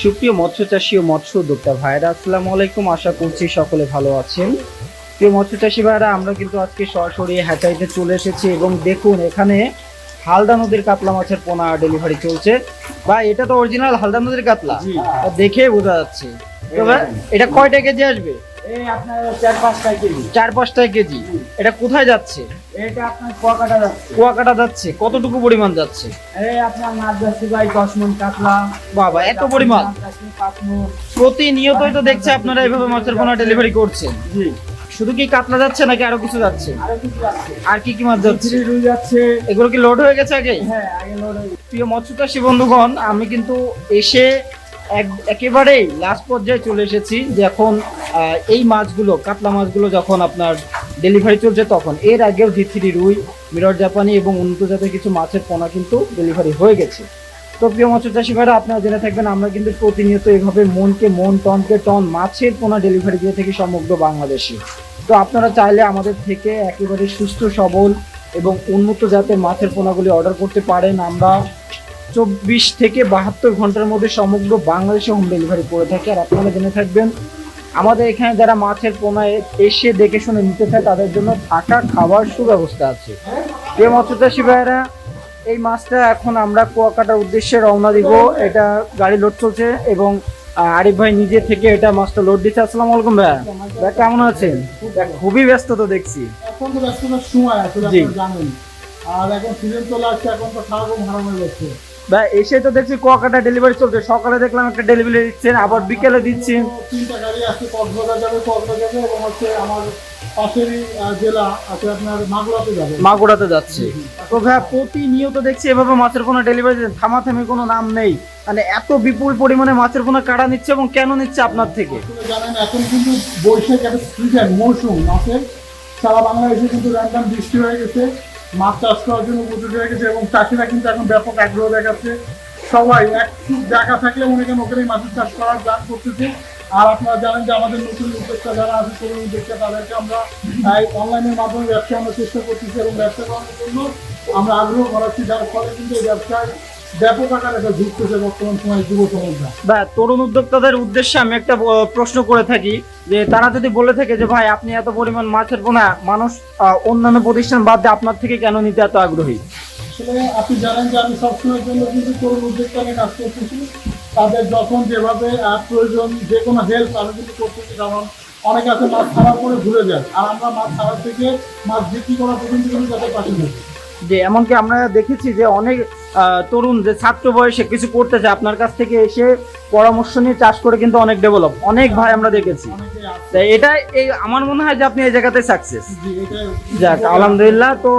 সুপ্রিয় মৎস্য চাষী ও মৎস্য উদ্যোক্তা ভাইরা আসসালামু আলাইকুম। আশা করছি সকলে ভালো আছেন। প্রিয় মৎস্য চাষী ভাইরা আমরা কিন্তু আজকে সরাসরি হ্যাচারিতে চলে এসেছি এবং দেখুন, এখানে হালদা নদীর কাতলা মাছের পোনা ডেলিভারি চলছে। বা এটা তো অরিজিনাল হালদা নদীর কাতলা। দেখেই বোঝা যাচ্ছে। তবে এটা কয়টা কেজি আসবে? চার পাঁচটা কেজি। এটা কোথায় যাচ্ছে? কুয়াকাটা যাচ্ছে। কতটুকু পরিমাণ যাচ্ছে? বাবা এত পরিমাণ। প্রতিনিয়তই তো দেখছি আপনারা এইভাবে মাছের পোনা ডেলিভারি করছেন। জি। শুধু কি কাতলা যাচ্ছে নাকি আরও কিছু যাচ্ছে? আরও কি কি মাছ যাচ্ছে? রুই যাচ্ছে। এগুলো কি লোড হয়ে গেছে আগে হ্যাঁ আগে লোড হয়ে গেছে। প্রিয় মৎস্যচাষী বন্ধুগণ আমি কিন্তু এসে এক- একেবারেই লাস্ট পর্যায়ে চলে এসেছি যখন এই মাছগুলো কাতলা মাছগুলো যখন আপনার ডেলিভারি চলছে তখন। এর আগেও জিথিরি রুই মিরর জাপানি এবং উন্নত জাতের কিছু মাছের পোনা কিন্তু ডেলিভারি হয়ে গেছে। তো প্রিয় মৎস্যচাষী ভাইরা, আপনারা জেনে থাকবেন, আমরা কিন্তু প্রতিনিয়ত এভাবে মনকে মন টনকে টন মাছের পোনা ডেলিভারি দিয়ে থাকি সমগ্র বাংলাদেশে। তো আপনারা চাইলে আমাদের থেকে একেবারে সুস্থ, সবল এবং উন্নত জাতের মাছের পোনাগুলি অর্ডার করতে পারেন। আমরা চব্বিশ থেকে বাহাত্তর ঘণ্টার মধ্যে সমগ্র বাংলাদেশে হোম ডেলিভারি করে থাকি। আর আপনারা জেনে থাকবেন, আমাদের এখানে যারা মাছের পোনায় এসে দেখে শুনে নিতে চায়, তাদের জন্য থাকা খাবার সুব্যবস্থা আছে। প্রিয় মৎস্যচাষী ভাইয়েরা এই মাছটা এখন আমরা কুয়াকাটার উদ্দেশ্যে রওনা দিব। এটা গাড়ি লোড চলছে এবং আরিফ ভাই নিজে থেকে এটা মাছটা লোড দিচ্ছে। আসসালামু আলাইকুম ভাই। ভাই কেমন আছেন? খুবই ব্যস্ত তো দেখছি। এখন তো ব্যস্ততার সময় আছে জানেন। আর এখন সিজন চলে আসছে এখন তো সারাক্ষণ হয়ে যাচ্ছে ভাই এসে তো দেখছি কুয়াকাটা ডেলিভারি চলছে। সকালে দেখলাম একটা ডেলিভারি দিচ্ছেন আবার বিকেলে দিচ্ছেন। তিনটা গাড়ি আছে কক্সবাজার যাবে কক্সবাজার এবং হচ্ছে আমার পাশেরই জেলা আছে আপনার মাগুরাতে যাবে। মাগুরাতে যাচ্ছে। তো ভাই প্রতিনিয়ত দেখছি এভাবে মাছের পোনা ডেলিভারি দিচ্ছেন। থামাথামি কোনো নাম নেই। মানে এত বিপুল পরিমাণে মাছের পোনা কাটা নিচ্ছে এবং কেন নিচ্ছে আপনার থেকে? জানেন এখন কিন্তু বৈশাখ একটা সিজন মৌসুম মাছের। সারা বাংলাদেশে কিন্তু র্যান্ডাম বৃষ্টি হয়ে গেছে। মাছ চাষ করার জন্য উপযোগী হয়ে গেছে এবং চাষিরা কিন্তু এখন ব্যাপক আগ্রহ দেখাচ্ছে। সবাই এক জায়গা থাকলে মনে করেন ওখানে মাছের চাষ করার প্ল্যান করতেছে। আর আপনারা জানেন যে আমাদের নতুন উদ্যোক্তা যারা আছে, তরুণ উদ্যোক্তা, তাদেরকে আমরা অনলাইনের মাধ্যমে ব্যবসা আমরা চেষ্টা করতেছি এবং ব্যবসা করার জন্য আমরা আগ্রহ করাচ্ছি যার ফলে কিন্তু এই ব্যবসায় ব্যাপক আকারে এটা ঝুঁকতেছে বর্তমান সময় যুব সমাজরা বা তরুণ উদ্যোক্তাদের উদ্দেশ্যে আমি একটা প্রশ্ন করে থাকি যে তারা যদি বলে থাকে যে ভাই আপনি এত পরিমাণ মাছের পোনা মানুষ অন্যান্য প্রতিষ্ঠান বাদ দিয়ে আপনার থেকে কেন নিতে এত আগ্রহী? আসলে আপনি জানেন যে আমি সবসময়ের জন্য কিন্তু তরুণ উদ্যোক্তা নিয়ে কাজ করতেছি। তাদের যখন যেভাবে প্রয়োজন যে কোনো হেল্প আমি কিন্তু করতেছি কারণ অনেকে আছে মাছ ছাড়ার পরে ভুলে যায়। আর আমরা মাছ ছাড়ার থেকে মাছ বিক্রি করা পর্যন্ত কিন্তু তাদের পাশে থাকি। যে এমনকি আমরা দেখেছি যে অনেক তরুণ যে ছাত্র বয়সে কিছু করতে চায় আপনার কাছ থেকে এসে পরামর্শ নিয়ে চাষ করে কিন্তু অনেক ডেভেলপ অনেক ভাই আমরা দেখেছি। এটা এই আমার মনে হয় যে আপনি এই জায়গাতে সাকসেস যাক আলহামদুলিল্লাহ তো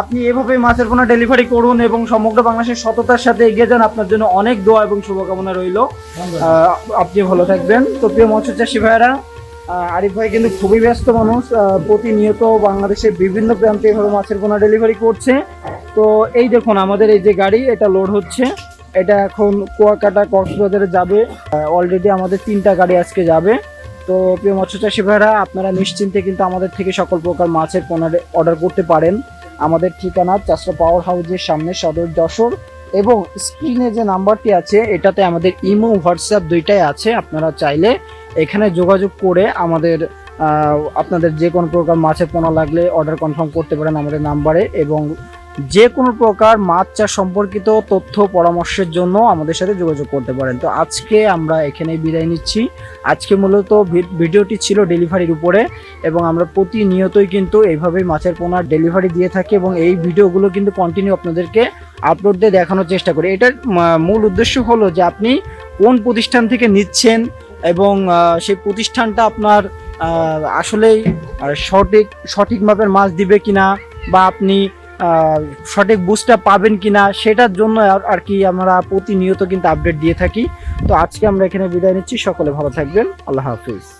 আপনি এভাবে মাছের পোনা ডেলিভারি করুন এবং সমগ্র বাংলাদেশের সততার সাথে এগিয়ে যান আপনার জন্য অনেক দোয়া এবং শুভকামনা রইল। আপনি ভালো থাকবেন। তো প্রিয় মৎস্য চাষী ভাইয়েরা আরিফ ভাই কিন্তু খুবই ব্যস্ত মানুষ প্রতিনিয়ত বাংলাদেশের বিভিন্ন প্রান্তে এভাবে মাছের পোনা ডেলিভারি করছে। তো এই দেখুন আমাদের এই যে গাড়ি, এটা লোড হচ্ছে। এটা এখন কুয়াকাটা কক্সবাজারে যাবে। অলরেডি আমাদের তিনটা গাড়ি আজকে যাবে। তো প্রিয় মৎস্য চাষী ভাইরা, আপনারা নিশ্চিন্তে কিন্তু আমাদের থেকে সকল প্রকার মাছের পোনা অর্ডার করতে পারেন। আমাদের ঠিকানা চাষরা পাওয়ার হাউসের সামনে সদর যশোর। এবং স্ক্রিনে যে নাম্বারটি আছে, এটাতে আমাদের ইমো, হোয়াটসঅ্যাপ দুইটাই আছে। আপনারা চাইলে এখানে যোগাযোগ করে আমাদের আপনাদের যে কোনো প্রকার মাছের পোনা লাগলে অর্ডার কনফার্ম করতে পারেন আমাদের নাম্বারে এবং যে কোনো প্রকার মাছ চাষ সম্পর্কিত তথ্য, পরামর্শের জন্য আমাদের সাথে যোগাযোগ করতে পারেন। তো আজকে আমরা এখানে বিদায় নিচ্ছি। আজকে মূলত ভিডিওটি ছিল ডেলিভারির উপরে এবং আমরা প্রতিনিয়তই কিন্তু এইভাবেই মাছের পোনার ডেলিভারি দিয়ে থাকি এবং এই ভিডিওগুলো কিন্তু কন্টিনিউ আপনাদেরকে আপলোড দিয়ে দেখানোর চেষ্টা করি। এটার মূল উদ্দেশ্য হলো যে আপনি কোন প্রতিষ্ঠান থেকে নিচ্ছেন এবং সেই প্রতিষ্ঠানটা আপনার আসলেই সঠিক সঠিক মাপের মাছ দিবে কিনা বা আপনি সঠিক বুঝটা পাবেন কিনা সেটার জন্য আর কি আমরা প্রতিনিয়ত কিন্তু আপডেট দিয়ে থাকি। তো আজকে আমরা এখানে বিদায় নিচ্ছি। সকলে ভালো থাকবেন। আল্লাহ হাফিজ।